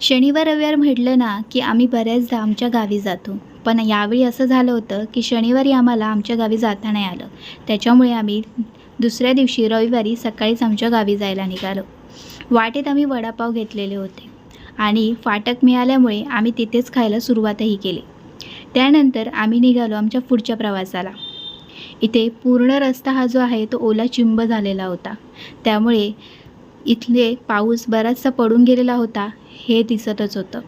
शनिवार रविवार म्हटलं ना की आम्ही बऱ्याचदा आमच्या गावी जातो. पण यावेळी असं झालं होतं की शनिवारी आम्हाला आमच्या गावी जाता नाही आलं. त्याच्यामुळे आम्ही दुसऱ्या दिवशी रविवारी सकाळीच आमच्या गावी जायला निघालो. वाटेत आम्ही वडापाव घेतलेले होते आणि फाटक मिळाल्यामुळे आम्ही तिथेच खायला सुरुवातही केली. त्यानंतर आम्ही निघालो आमच्या पुढच्या प्रवासाला. इथे पूर्ण रस्ता हा जो आहे तो ओला चिंब झालेला होता. त्यामुळे इथले पाऊस बराचसा पडून गेलेला होता. हे दिसतच होतं.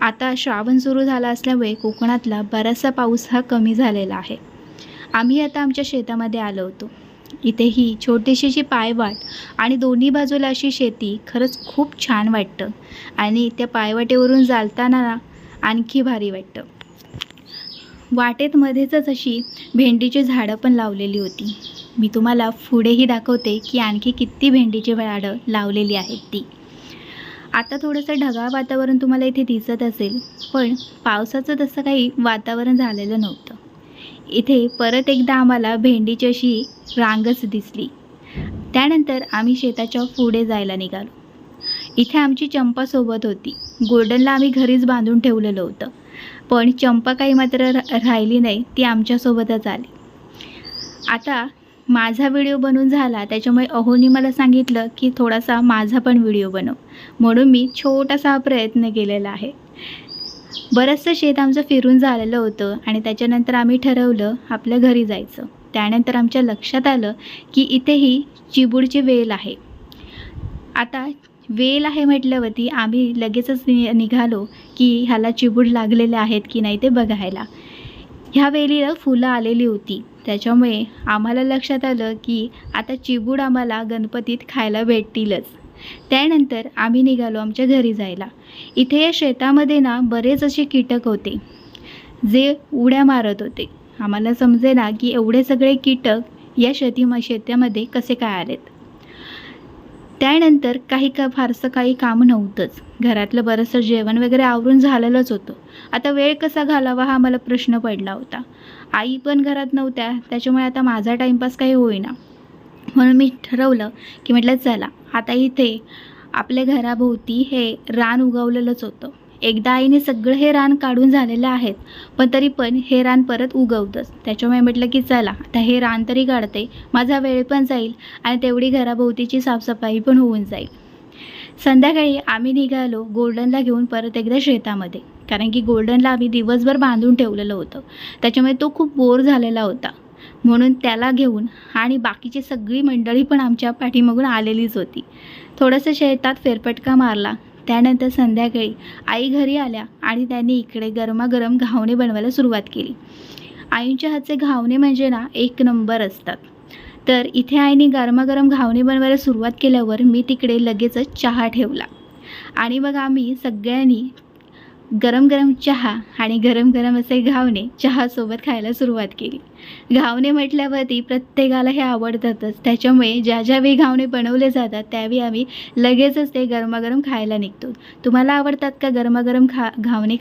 आता श्रावण सुरू झाला असल्यामुळे कोकणातला बराचसा पाऊस हा कमी झालेला आहे. आम्ही आता आमच्या शेतामध्ये आलो होतो. इथे ही छोटीशीची पायवाट आणि दोन्ही बाजूला अशी शेती खरंच खूप छान वाटतं आणि त्या पायवाटेवरून चालताना ना आणखी भारी वाटतं. वाटेत मध्येच अशी भेंडीची झाडं पण लावलेली होती. मी तुम्हाला पुढेही दाखवते की आणखी किती भेंडीची झाडं लावलेली आहेत ती. आता थोडंसं ढगाळ वातावरण तुम्हाला इथे दिसत असेल पण पावसाचं तसं काही वातावरण झालेलं नव्हतं. इथे परत एकदा आम्हाला भेंडीची अशी रांगच दिसली. त्यानंतर आम्ही शेताच्या पुढे जायला निघालो. इथे आमची चंपा सोबत होती. गोल्डनला आम्ही घरीच बांधून ठेवलेलं होतं. पण चंपा काही मात्र राहिली नाही ती आमच्यासोबतच आली. आता माझा व्हिडिओ बनून झाला त्याच्यामुळे अहोनी मला सांगितलं की थोडासा माझा पण व्हिडिओ बनव. म्हणून मी छोटासा हा प्रयत्न केलेला आहे. बरंचसं शेत आमचं फिरून झालेलं होतं आणि त्याच्यानंतर आम्ही ठरवलं आपल्या घरी जायचं. त्यानंतर आमच्या लक्षात आलं की इथेही चिबूडची वेल आहे. आता वेल आहे म्हटल्यावरती आम्ही लगेचच नि निघालो की ह्याला चिबूड लागलेले आहेत की नाही ते बघायला. ह्या वेलीला फुलं आलेली होती. त्याच्यामुळे आम्हाला लक्षात आलं की आता चिबूड आम्हाला गणपतीत खायला भेटतीलच. त्यानंतर आम्ही निघालो आमच्या घरी जायला. इथे या शेतामध्ये ना बरेच असे कीटक होते जे उड्या मारत होते. आम्हाला समजेना की एवढे सगळे कीटक या शेती शेतामध्ये कसे काय आलेत? त्यानंतर काही का फारसं काही काम नव्हतंच. घरातलं बरंचसं जेवण वगैरे आवरून झालेलंच होतं. आता वेळ कसा घालावा हा मला प्रश्न पडला होता. आई पण घरात नव्हत्या त्याच्यामुळे आता माझा टाईमपास काही होईना. म्हणून मी ठरवलं की म्हटलं चला आता इथे आपल्या घराभोवती हे रान उगवलेलंच होतं. एकदा आईने सगळं हे रान काढून झालेलं आहेत पण तरी पण हे रान परत उगवतंच. त्याच्यामुळे म्हटलं की चला आता हे रान तरी काढते माझा वेळ पण जाईल आणि तेवढी घराभोवतीची साफसफाई पण होऊन जाईल. संध्याकाळी आम्ही निघालो गोल्डनला घेऊन परत एकदा शेतामध्ये कारण की गोल्डनला आम्ही दिवसभर बांधून ठेवलेलं होतं. त्याच्यामुळे तो खूप बोर झालेला होता. म्हणून त्याला घेऊन आणि बाकीची सगळी मंडळी पण आमच्या पाठीमागून आलेलीच होती. थोडंसं शेतात फेरफटका मारला त्यानंतर संध्याकाळी आई घरी आल्या आणि त्यांनी इकडे गरमागरम घावणे बनवायला सुरुवात केली. आईंच्या हातचे घावणे म्हणजे ना एक नंबर असतात. तर इथे आईने गरमागरम घावणे बनवायला सुरुवात केल्यावर मी तिकडे लगेचच चहा ठेवला. आणि मग आम्ही सगळ्यांनी गरम गरम चहा आणि गरम गरम असे घावणे चहासोबत खायला सुरुवात केली. घावणे म्हटल्यावरती प्रत्येकाला हे आवडतातच. त्याच्यामुळे ज्या ज्यावेळी घावणे बनवले जातात त्यावेळी आम्ही लगेचच ते गरमागरम खायला निघतो. तुम्हाला आवडतात का गरमागरम खा घावणे